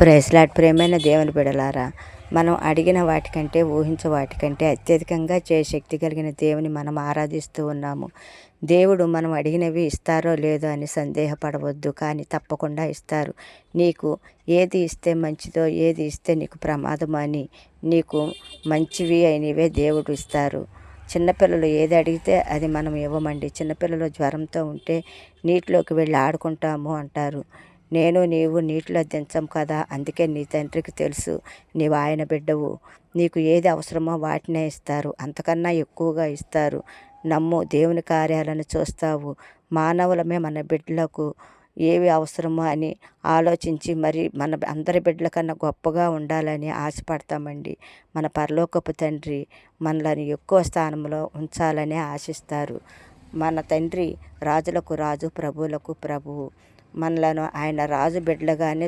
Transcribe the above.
ప్రైస్లాట్ ప్రేమైన దేవుని బిడలారా మనం అడిగిన వాటికంటే ఊహించే వాటికంటే అత్యధికంగా చే శక్తి కలిగిన దేవుని మనం ఆరాధిస్తూ ఉన్నాము. దేవుడు మనం అడిగినవి ఇస్తారో లేదో అని సందేహపడవద్దు కానీ తప్పకుండా ఇస్తారు. నీకు ఏది ఇస్తే మంచిదో ఏది ఇస్తే నీకు ప్రమాదం అని నీకు మంచివి అయినవే దేవుడు ఇస్తారు. చిన్నపిల్లలు ఏది అడిగితే అది మనం ఇవ్వమండి. చిన్నపిల్లలు జ్వరంతో ఉంటే నీటిలోకి వెళ్ళి ఆడుకుంటాము అంటారు. నేను నీవు నీటిలో దించం కదా అందుకే నీ తండ్రికి తెలుసు నీవు ఆయన బిడ్డవు. నీకు ఏది అవసరమో వాటినే ఇస్తారు అంతకన్నా ఎక్కువగా ఇస్తారు. నమ్ము దేవుని కార్యాలను చూస్తావు. మానవులమే మన బిడ్డలకు ఏవి అవసరమో అని ఆలోచించి మరి మన అందరి బిడ్డల కన్నా గొప్పగా ఉండాలని ఆశపడతామండి. మన పరలోకపు తండ్రి మనలను ఎక్కువ స్థానంలో ఉంచాలని ఆశిస్తారు. మన తండ్రి రాజులకు రాజు ప్రభువులకు ప్రభువు. మనలను ఆయన రాజు బిడ్డలుగానే